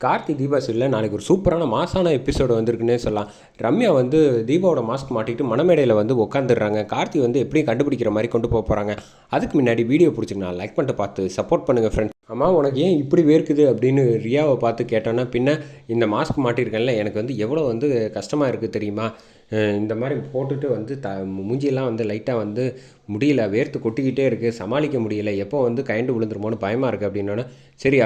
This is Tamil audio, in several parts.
கார்த்தி தீபா சீரியலில் நாளைக்கு ஒரு சூப்பரான மாசான எபிசோடு வந்திருக்குன்னே சொல்லலாம். ரம்யா வந்து தீபாவோட மாஸ்க் மாட்டிட்டு மணமேடையில் வந்து உட்காந்துடுறாங்க கார்த்தி வந்து எப்படியும் கண்டுபிடிக்கிற மாதிரி கொண்டு போக போகிறாங்க அதுக்கு முன்னாடி வீடியோ பிடிச்சிருந்தா லைக் பண்ணிட்டு பார்த்து சப்போர்ட் பண்ணுங்கள் ஃப்ரெண்ட் அம்மா உனக்கு ஏன் இப்படி வேர்க்குது அப்படின்னு ரியாவை பார்த்து கேட்டோன்னா பின்ன இந்த மாஸ்க் மாட்டியிருக்கேன்ல எனக்கு வந்து எவ்வளோ வந்து கஷ்டமாக இருக்குது தெரியுமா? இந்த மாதிரி போட்டுட்டு வந்து த மூஞ்சியெல்லாம் வந்து லைட்டாக வந்து முடியல வேர்த்து கொட்டிக்கிட்டே இருக்குது சமாளிக்க முடியல எப்போ வந்து கயண்டு விழுந்துருமோன்னு பயமாக இருக்குது அப்படின்னோடனே சரி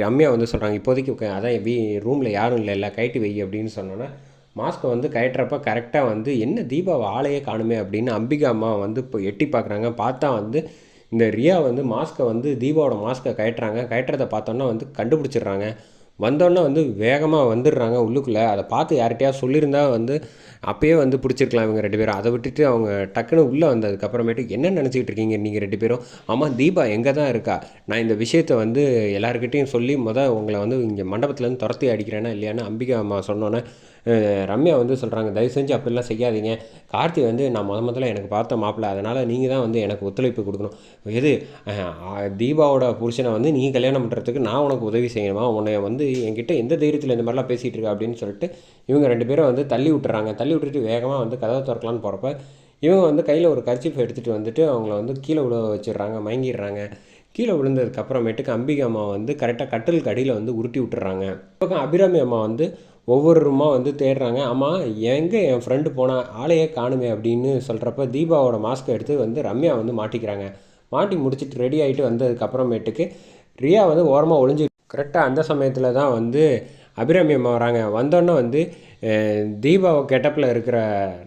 ரம்யா வந்து சொல்கிறாங்க இப்போதைக்கு அதான் வீ ரூமில் யாரும் இல்லை இல்லை கைட்டு வை அப்படின்னு சொன்னோன்னே மாஸ்க்கை வந்து கயட்டுறப்ப கரெக்டாக வந்து என்ன தீபாவை ஆளையே காணுமே அப்படின்னு அம்பிகா அம்மா வந்து இப்போ எட்டி பார்க்குறாங்க பார்த்தா வந்து இந்த ரியா வந்து மாஸ்க்கை வந்து தீபாவோட மாஸ்க்கை கயட்டுறாங்க. கயட்டுறதை பார்த்தோன்னா வந்து கண்டுபிடிச்சிடுறாங்க. வந்தோடனே வந்து வேகமாக வந்துடுறாங்க உள்ளுக்குள்ளே. அதை பார்த்து யார்கிட்டயா சொல்லியிருந்தா வந்து அப்பயே வந்து பிடிச்சிருக்கலாம் இவங்க ரெண்டு பேரும். அதை விட்டுட்டு அவங்க டக்குன்னு உள்ளே வந்ததுக்கப்புறமேட்டு என்ன நினச்சிக்கிட்டு இருக்கீங்க நீங்கள் ரெண்டு பேரும்? ஆமாம் தீபா எங்கே தான் இருக்கா? நான் இந்த விஷயத்தை வந்து எல்லாருக்கிட்டையும் சொல்லி மொதல் உங்களை வந்து இங்கே மண்டபத்துலேருந்து துரத்தி அடிக்கிறேன்னா இல்லையான்னு அம்பிகா அம்மா சொன்னோன்னே ரம்யா வந்து சொல்கிறாங்க தயவு செஞ்சு அப்படிலாம் செய்யாதீங்க. கார்த்தி வந்து நான் முத முதல்ல எனக்கு பார்த்த மாப்பிள்ள. அதனால் நீங்கள் தான் வந்து எனக்கு ஒத்துழைப்பு கொடுக்கணும். எது தீபாவோட புருஷனை வந்து நீ கல்யாணம் பண்ணுறதுக்கு நான் உனக்கு உதவி செய்யணுமா? உன்னை வந்து என்கிட்ட எந்த தைரியத்தில் இந்த மாதிரிலாம் பேசிகிட்டு இருக்கா அப்படின்னு சொல்லிட்டு இவங்க ரெண்டு பேரும் வந்து தள்ளி விட்டுறாங்க. தள்ளி விட்டுட்டு வேகமாக வந்து கதவை திறக்கலான்னு போகிறப்ப இவங்க வந்து கையில் ஒரு கர்ச்சிஃப் எடுத்துகிட்டு வந்துட்டு அவங்கள வந்து கீழே விழ வச்சிடுறாங்க மயங்கிடுறாங்க. கீழே விழுந்ததுக்கு அப்புறமேட்டுக்கு அம்பிகை அம்மா வந்து கரெக்டாக கட்டிலுக்கு அடியில் வந்து உருட்டி விட்டுறாங்க. பக்கம் அபிராமி அம்மா வந்து ஒவ்வொரு ரூமாக வந்து தேடுறாங்க. ஆமாம் எங்கே என் ஃப்ரெண்டு போனால் ஆளையே காணுமே அப்படின்னு சொல்கிறப்ப தீபாவோட மாஸ்க்கை எடுத்து வந்து ரம்யா வந்து மாட்டிக்கிறாங்க. மாட்டி முடிச்சுட்டு ரெடி ஆகிட்டு வந்ததுக்கப்புறமேட்டுக்கு ரியா வந்து ஓரமாக ஒளிஞ்சு கரெக்டாக அந்த சமயத்தில் தான் வந்து அபிராமி அம்மா வராங்க. வந்தோடனே வந்து தீபா கெட்டப்பில் இருக்கிற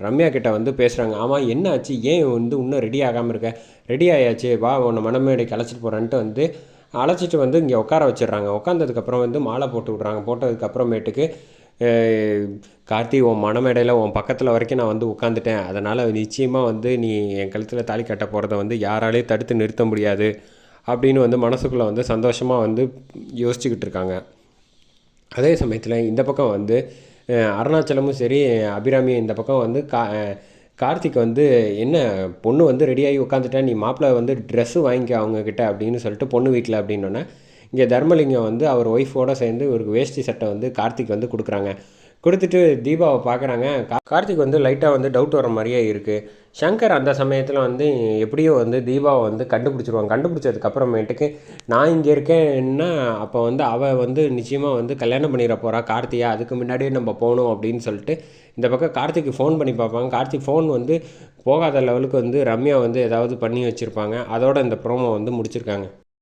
ரம்யா கிட்ட வந்து பேசுகிறாங்க ஆமாம் என்ன ஆச்சு? ஏன் வந்து இன்னும் ரெடி ஆகாமல் இருக்க? ரெடி ஆயாச்சு. வா உன்னை மணமேடைக்கு அழைச்சிட்டு போகிறேன்ட்டு வந்து அழைச்சிட்டு வந்து இங்கே உட்கார வச்சிடுறாங்க. உட்காந்ததுக்கப்புறம் வந்து மாலை போட்டு விட்றாங்க. போட்டதுக்கப்புறமேட்டுக்கு கார்த்தி உன் மணமேடையில் உன் பக்கத்தில் வரைக்கும் நான் வந்து உட்காந்துட்டேன் அதனால் நிச்சயமாக வந்து நீ என் கழுத்தில் தாலி கட்ட போகிறத வந்து யாராலையும் தடுத்து நிறுத்த முடியாது. அப்படின்னு வந்து மனசுக்குள்ளே வந்து சந்தோஷமாக வந்து யோசிச்சுக்கிட்டு இருக்காங்க. அதே சமயத்தில் இந்த பக்கம் வந்து அருணாச்சலமும் சரி அபிராமியும் இந்த பக்கம் வந்து கா கார்த்திக் வந்து என்ன பொண்ணு வந்து ரெடியாகி உட்காந்துட்டேன் நீ மாப்பிள்ளை வந்து ட்ரெஸ்ஸு வாங்கிக்க அவங்கக்கிட்ட அப்படின்னு சொல்லிட்டு பொண்ணு வீட்டில் அப்படின்னோடனே இங்கே தர்மலிங்கம் வந்து அவர் ஒய்ஃபோட சேர்ந்து ஒரு வேஷ்டி சட்டை வந்து கார்த்திக் வந்து கொடுக்குறாங்க. கொடுத்துட்டு தீபாவை பார்க்குறாங்க. கார்த்திக் வந்து லைட்டாக வந்து டவுட் வர மாதிரியே இருக்குது சங்கர் அந்த சமயத்தில் வந்து எப்படியோ வந்து தீபாவை வந்து கண்டுபிடிச்சிருவாங்க கண்டுபிடிச்சதுக்கப்புறமேட்டுக்கு நான் இங்கே இருக்கேன்னா அப்போ வந்து அவள் வந்து நிச்சயமாக வந்து கல்யாணம் பண்ணிட போகிறா கார்த்தியா. அதுக்கு முன்னாடியே நம்ம போகணும் அப்படின்னு சொல்லிட்டு இந்த பக்கம் கார்த்திக்கு ஃபோன் பண்ணி பார்ப்பாங்க. கார்த்திக் ஃபோன் வந்து போகாத லெவலுக்கு வந்து ரம்யா வந்து ஏதாவது பண்ணி வச்சுருப்பாங்க. அதோட இந்த ப்ரோமோ வந்து முடிச்சிருக்காங்க.